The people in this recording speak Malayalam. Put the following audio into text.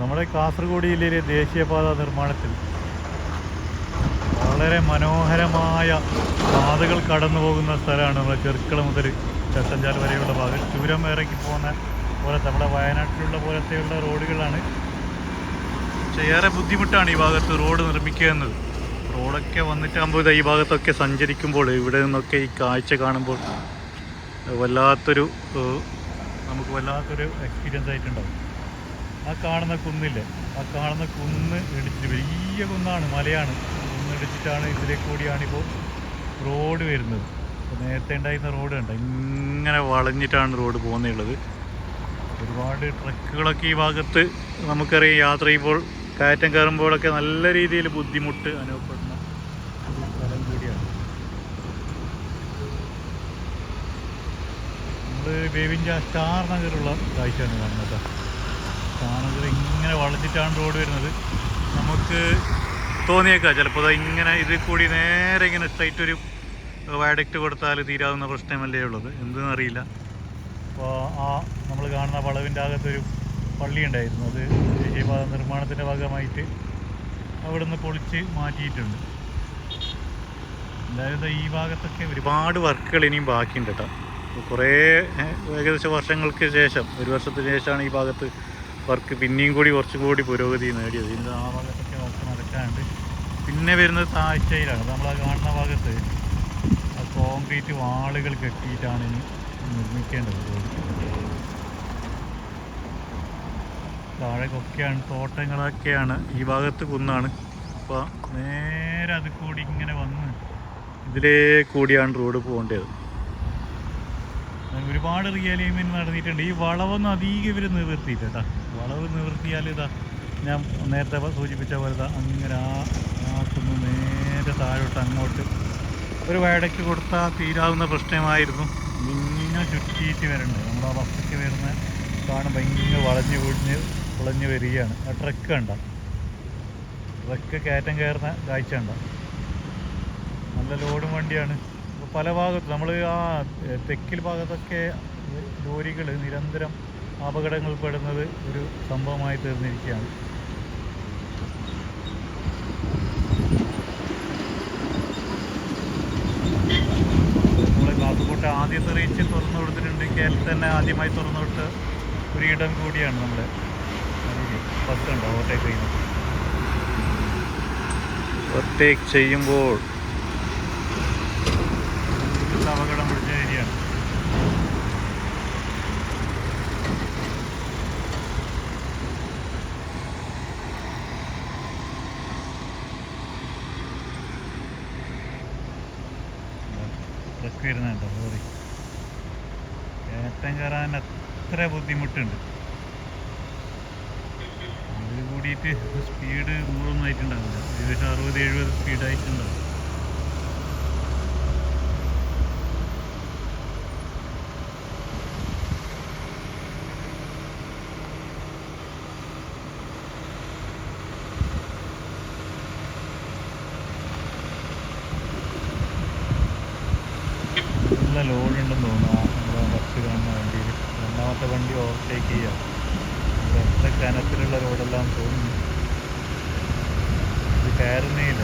നമ്മുടെ കാസർഗോഡ് ജില്ലയിലെ ദേശീയപാത നിർമ്മാണത്തിൽ വളരെ മനോഹരമായ പാതകൾ കടന്നു പോകുന്ന സ്ഥലമാണ് നമ്മുടെ ചെറുക്കള മുതൽ ചട്ടഞ്ചാൽ വരെയുള്ള ഭാഗം ചുരം ഇറക്കി പോകുന്ന പോലത്തെ നമ്മുടെ വയനാട്ടിലുള്ള പോലത്തെയുള്ള റോഡുകളാണ്. പക്ഷേ ഏറെ ബുദ്ധിമുട്ടാണ് ഈ ഭാഗത്ത് റോഡ് നിർമ്മിക്കുക എന്നത്. റോഡൊക്കെ വന്നിട്ടാകുമ്പോൾ ഈ ഭാഗത്തൊക്കെ സഞ്ചരിക്കുമ്പോൾ ഇവിടെ നിന്നൊക്കെ ഈ കാഴ്ച കാണുമ്പോൾ വല്ലാത്തൊരു നമുക്ക് വല്ലാത്തൊരു എക്സ്പീരിയൻസ് ആയിട്ടുണ്ടാവും. ആ കാണുന്ന കുന്നില്ലേ? ആ കാണുന്ന കുന്ന് ഇടിച്ചിട്ട് വലിയ കുന്നാണ് മലയാണ്. കുന്ന് ഇടിച്ചിട്ടാണ് ഇതിലെ കൂടിയാണ് ഇപ്പോൾ റോഡ് വരുന്നത്. നേരത്തെ ഉണ്ടായിരുന്ന റോഡ് കണ്ട? ഇങ്ങനെ വളഞ്ഞിട്ടാണ് റോഡ് പോകുന്നുള്ളത് ഒരുപാട് ട്രക്കുകളൊക്കെ ഈ ഭാഗത്ത് നമുക്കറിയാം. യാത്ര ചെയ്യുമ്പോൾ കയറ്റം കയറുമ്പോഴൊക്കെ നല്ല രീതിയിൽ ബുദ്ധിമുട്ട് അനുഭവപ്പെടുന്ന ഒരു സ്ഥലം കൂടിയാണ്. നമ്മൾ ബേവിഞ്ച സ്റ്റാർ നഗറുള്ള കാഴ്ചയാണ് കാണുന്നത് നഗർ ഇങ്ങനെ വളച്ചിട്ടാണ് റോഡ് വരുന്നത്. നമുക്ക് തോന്നിയേക്കാം ചിലപ്പോൾ ഇങ്ങനെ ഇതിൽ കൂടി നേരെ ഇങ്ങനെ സ്ട്രൈറ്റ് ഒരു വയഡക്റ്റ് കൊടുത്താൽ തീരാവുന്ന പ്രശ്നമല്ലേ ഉള്ളത്. എന്തെന്ന് അറിയില്ല. അപ്പോൾ ആ നമ്മൾ കാണുന്ന വളവിന്റെ അകത്തൊരു പള്ളി ഉണ്ടായിരുന്നു. അത് ദേശീയപാത നിർമ്മാണത്തിന്റെ ഭാഗമായിട്ട് അവിടെ നിന്ന് പൊളിച്ച് മാറ്റിയിട്ടുണ്ട്. എന്തായാലും ഈ ഭാഗത്തൊക്കെ ഒരുപാട് വർക്കുകൾ ഇനിയും ബാക്കിയുണ്ട് കേട്ടോ. കുറേ ഏകദേശം വർഷങ്ങൾക്ക് ശേഷം ഒരു വർഷത്തിന് ശേഷമാണ് ഈ ഭാഗത്ത് വർക്ക് പിന്നെയും കൂടി കുറച്ചും കൂടി പുരോഗതി നേടിയത്. ഇതിന്റെ ആ ഭാഗത്തൊക്കെ വർക്ക് നടക്കാണ്ട് പിന്നെ വരുന്നത് താഴ്ചയിലാണ്. നമ്മൾ ആ കാണുന്ന ഭാഗത്ത് ആ കോൺക്രീറ്റ് വാളുകൾ കെട്ടിയിട്ടാണ് ഇനി നിർമ്മിക്കേണ്ടത്. താഴെക്കൊക്കെയാണ് തോട്ടങ്ങളൊക്കെയാണ് ഈ ഭാഗത്ത് കുന്നാണ്. അപ്പോൾ നേരെ അത് കൂടി ഇങ്ങനെ വന്ന് ഇതിലേ കൂടിയാണ് റോഡ് പോകേണ്ടത്. ഒരുപാട് റിയലൈൻമെന്റ് നടന്നിട്ടുണ്ട്. ഈ വളവൊന്നും അധികം ഇവർ നിവർത്തിയില്ല കേട്ടോ. വളവ് നിവർത്തിയാൽ ഇതാ ഞാൻ നേരത്തെ സൂചിപ്പിച്ച പോലെ ഇതാ അങ്ങനെ ആ ആക്കുന്നു നേരെ താഴോട്ട് അങ്ങോട്ട്. ഒരു വയടയ്ക്ക് കൊടുത്താൽ തീരാവുന്ന പ്രശ്നമായിരുന്നു. ഇങ്ങനെ ചുറ്റിയിട്ട് വരണ്ടേ. നമ്മൾ ആ ബസ്സൊക്കെ വരുന്ന കാണുമ്പോൾ ഭയങ്കര വളഞ്ഞ് കുഴിഞ്ഞ് കുളഞ്ഞ് വരികയാണ്. ആ ട്രക്ക് ഉണ്ട ട്രക്ക് കയറ്റം കയറുന്ന കാഴ്ച ഉണ്ട നല്ല ലോഡും വണ്ടിയാണ്. പല ഭാഗത്ത് നമ്മൾ ആ തെക്കിൽ ഭാഗത്തൊക്കെ ലോറികൾ നിരന്തരം അപകടങ്ങൾ പെടുന്നത് ഒരു സംഭവമായി തീർന്നിരിക്കുകയാണ്. നമ്മളെ കാസർകോട്ടെ ആദ്യത്തെ റീച്ച് തുറന്നു കൊടുത്തിട്ടുണ്ട്. കേരളത്തിൽ തന്നെ ആദ്യമായി തുറന്നു കൊടുത്ത ഒരു ഇടം കൂടിയാണ് നമ്മുടെ ബസ് ഉണ്ട് ഓവർടേക്ക് ചെയ്യുന്നത്. ഓവർടേക്ക് ചെയ്യുമ്പോൾ ട്രക്ക് കേട്ടോ ലോറി കയറ്റം കയറാൻ അത്ര ബുദ്ധിമുട്ടുണ്ട്. ഇത് കൂടിയിട്ട് സ്പീഡ് നൂറൊന്നും ആയിട്ടുണ്ടാവില്ല. ഏകദേശം അറുപത് എഴുപത് സ്പീഡായിട്ടുണ്ടാവും നല്ല ലോഡ് ഉണ്ടെന്ന് തോന്നുന്നു. നമ്മുടെ ബസ് കാണുന്ന വണ്ടിയിൽ രണ്ടാമത്തെ വണ്ടി ഓവർടേക്ക് ചെയ്യുക എത്ര കനത്തിലുള്ള റോഡെല്ലാം തോന്നുന്നു. ഇത് കയറുന്നേ ഇല്ല.